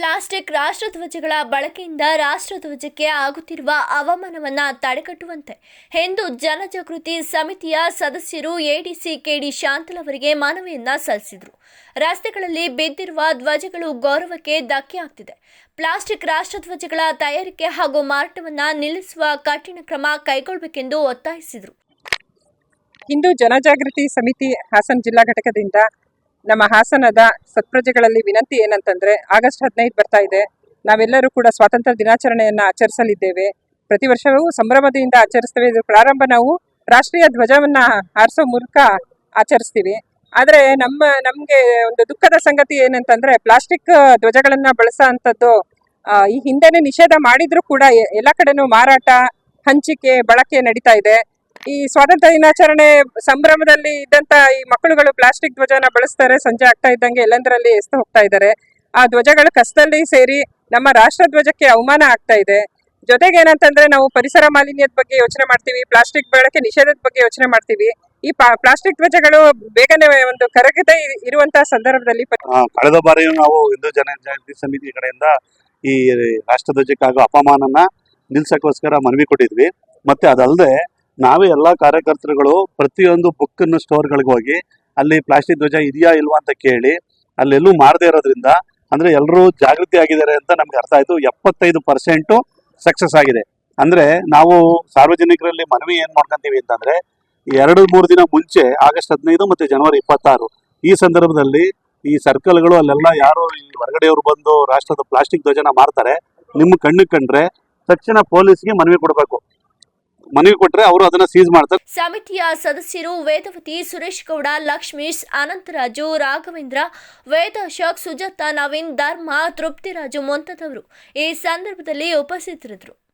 Plastic ರಾಷ್ಟ್ರಧ್ವಜಗಳ ಬಳಕೆಯಿಂದ ರಾಷ್ಟ್ರಧ್ವಜಕ್ಕೆ ಆಗುತ್ತಿರುವ ಅವಮಾನವನ್ನು ತಡೆಗಟ್ಟುವಂತೆ ಹಿಂದೂ ಜನಜಾಗೃತಿ ಸಮಿತಿಯ ಸದಸ್ಯರು ಎಡಿಸಿ ಕೆಡಿ ಶಾಂತಲ್ ಅವರಿಗೆ ಮನವಿಯನ್ನ ಸಲ್ಲಿಸಿದರು. ರಸ್ತೆಗಳಲ್ಲಿ ಬಿದ್ದಿರುವ ಧ್ವಜಗಳು ಗೌರವಕ್ಕೆ ಧಕ್ಕೆ ಪ್ಲಾಸ್ಟಿಕ್ ರಾಷ್ಟ್ರಧ್ವಜಗಳ ತಯಾರಿಕೆ ಹಾಗೂ ಮಾರಾಟವನ್ನು ನಿಲ್ಲಿಸುವ ಕಠಿಣ ಕ್ರಮ ಕೈಗೊಳ್ಳಬೇಕೆಂದು ಒತ್ತಾಯಿಸಿದರು. ಹಿಂದೂ ಜನಜಾಗೃತಿ ಸಮಿತಿ ಹಾಸನ ಜಿಲ್ಲಾ ಘಟಕದಿಂದ ನಮ್ಮ ಹಾಸನದ ಸತ್ಪ್ರಜೆಗಳಲ್ಲಿ ವಿನಂತಿ ಏನಂತಂದ್ರೆ, ಆಗಸ್ಟ್ ಹದಿನೈದು ಬರ್ತಾ ಇದೆ. ನಾವೆಲ್ಲರೂ ಕೂಡ ಸ್ವಾತಂತ್ರ್ಯ ದಿನಾಚರಣೆಯನ್ನ ಆಚರಿಸಲಿದ್ದೇವೆ. ಪ್ರತಿ ವರ್ಷವೂ ಸಂಭ್ರಮದಿಂದ ಆಚರಿಸ್ತೇವೆ. ಇದ್ರ ಪ್ರಾರಂಭ ನಾವು ರಾಷ್ಟ್ರೀಯ ಧ್ವಜವನ್ನ ಹಾರಿಸೋ ಮೂಲಕ ಆಚರಿಸ್ತೀವಿ. ಆದ್ರೆ ನಮ್ಮ, ನಮ್ಗೆ ಒಂದು ದುಃಖದ ಸಂಗತಿ ಏನಂತಂದ್ರೆ, ಪ್ಲಾಸ್ಟಿಕ್ ಧ್ವಜಗಳನ್ನ ಬಳಸೋ ಅಂಥದ್ದು ಈ ಹಿಂದೆನೆ ನಿಷೇಧ ಮಾಡಿದ್ರು ಕೂಡ ಎಲ್ಲ ಕಡೆನೂ ಮಾರಾಟ, ಹಂಚಿಕೆ, ಬಳಕೆ ನಡೀತಾ ಇದೆ. ಈ ಸ್ವಾತಂತ್ರ್ಯ ದಿನಾಚರಣೆ ಸಂಭ್ರಮದಲ್ಲಿ ಇದ್ದಂತ ಈ ಮಕ್ಕಳುಗಳು ಪ್ಲಾಸ್ಟಿಕ್ ಧ್ವಜನ ಬಳಸ್ತಾರೆ. ಸಂಜೆ ಆಗ್ತಾ ಇದ್ದಂಗೆ ಎಲ್ಲೆಂದರಲ್ಲಿ ಎಸ್ತು ಹೋಗ್ತಾ ಇದ್ದಾರೆ. ಆ ಧ್ವಜಗಳು ಕಸದಲ್ಲಿ ಸೇರಿ ನಮ್ಮ ರಾಷ್ಟ್ರ ಧ್ವಜಕ್ಕೆ ಅವಮಾನ ಆಗ್ತಾ ಇದೆ. ಜೊತೆಗೆ ಏನಂತಂದ್ರೆ ನಾವು ಪರಿಸರ ಮಾಲಿನ್ಯದ ಬಗ್ಗೆ ಯೋಚನೆ ಮಾಡ್ತೀವಿ, ಪ್ಲಾಸ್ಟಿಕ್ ಬಳಕೆ ನಿಷೇಧದ ಬಗ್ಗೆ ಯೋಚನೆ ಮಾಡ್ತೀವಿ. ಈ ಪ್ಲಾಸ್ಟಿಕ್ ಧ್ವಜಗಳು ಬೇಗನೆ ಒಂದು ಕರಗತೆ ಇರುವಂತಹ ಸಂದರ್ಭದಲ್ಲಿ ಕಳೆದ ಬಾರಿಯೂ ನಾವು ಹಿಂದೂ ಜನಜಾಗೃತಿ ಸಮಿತಿ ಕಡೆಯಿಂದ ಈ ರಾಷ್ಟ್ರಧ್ವಜಕ್ಕಾಗೋ ಅಪಮಾನನ ನಿಲ್ಸಕ್ಕೋಸ್ಕರ ಮನವಿ ಕೊಟ್ಟಿದ್ವಿ. ಮತ್ತೆ ಅದಲ್ಲದೆ ನಾವೇ ಎಲ್ಲ ಕಾರ್ಯಕರ್ತರುಗಳು ಪ್ರತಿಯೊಂದು ಬುಕ್ ಸ್ಟೋರ್ಗಳಿಗೆ ಹೋಗಿ, ಅಲ್ಲಿ ಪ್ಲಾಸ್ಟಿಕ್ ಧ್ವಜ ಇದೆಯಾ ಇಲ್ವಾ ಅಂತ ಕೇಳಿ ಅಲ್ಲೆಲ್ಲೂ ಮಾಡದೇ ಇರೋದ್ರಿಂದ, ಅಂದ್ರೆ ಎಲ್ಲರೂ ಜಾಗೃತಿ ಆಗಿದ್ದಾರೆ ಅಂತ ನಮ್ಗೆ ಅರ್ಥ ಆಯ್ತು. ಎಪ್ಪತ್ತೈದು ಪರ್ಸೆಂಟು ಸಕ್ಸಸ್ ಆಗಿದೆ. ಅಂದ್ರೆ ನಾವು ಸಾರ್ವಜನಿಕರಲ್ಲಿ ಮನವಿ ಏನ್ ಮಾಡ್ಕೊಂತೀವಿ ಅಂತಂದ್ರೆ, ಎರಡು ಮೂರು ದಿನ ಮುಂಚೆ, ಆಗಸ್ಟ್ ಹದಿನೈದು ಮತ್ತೆ ಜನವರಿ ಇಪ್ಪತ್ತಾರು, ಈ ಸಂದರ್ಭದಲ್ಲಿ ಈ ಸರ್ಕಲ್ಗಳು ಅಲ್ಲೆಲ್ಲ ಯಾರು ಈ ಹೊರಗಡೆಯವರು ಬಂದು ರಾಷ್ಟ್ರದ ಪ್ಲಾಸ್ಟಿಕ್ ಧ್ವಜನ ಮಾರ್ತಾರೆ, ನಿಮ್ಮ ಕಣ್ಣು ಕಂಡ್ರೆ ತಕ್ಷಣ ಪೊಲೀಸ್ಗೆ ಮನವಿ ಕೊಡಬೇಕು. ಮನವಿ ಕೊಟ್ಟರೆ ಅವರು ಅದನ್ನ ಸೀಸ್ ಮಾಡ್ತಾರೆ. ಸಮಿತಿಯ ಸದಸ್ಯರು ವೇದವತಿ ಸುರೇಶ್ ಗೌಡ ಲಕ್ಷ್ಮೀಶ್ ಅನಂತರಾಜು, ರಾಘವೇಂದ್ರ, ವೇದ ಅಶೋಕ್, ಸುಜಾತ, ನವೀನ್, ಧರ್ಮ, ತೃಪ್ತಿರಾಜು ಮುಂತಾದವರು ಈ ಸಂದರ್ಭದಲ್ಲಿ ಉಪಸ್ಥಿತರಿದ್ದರು.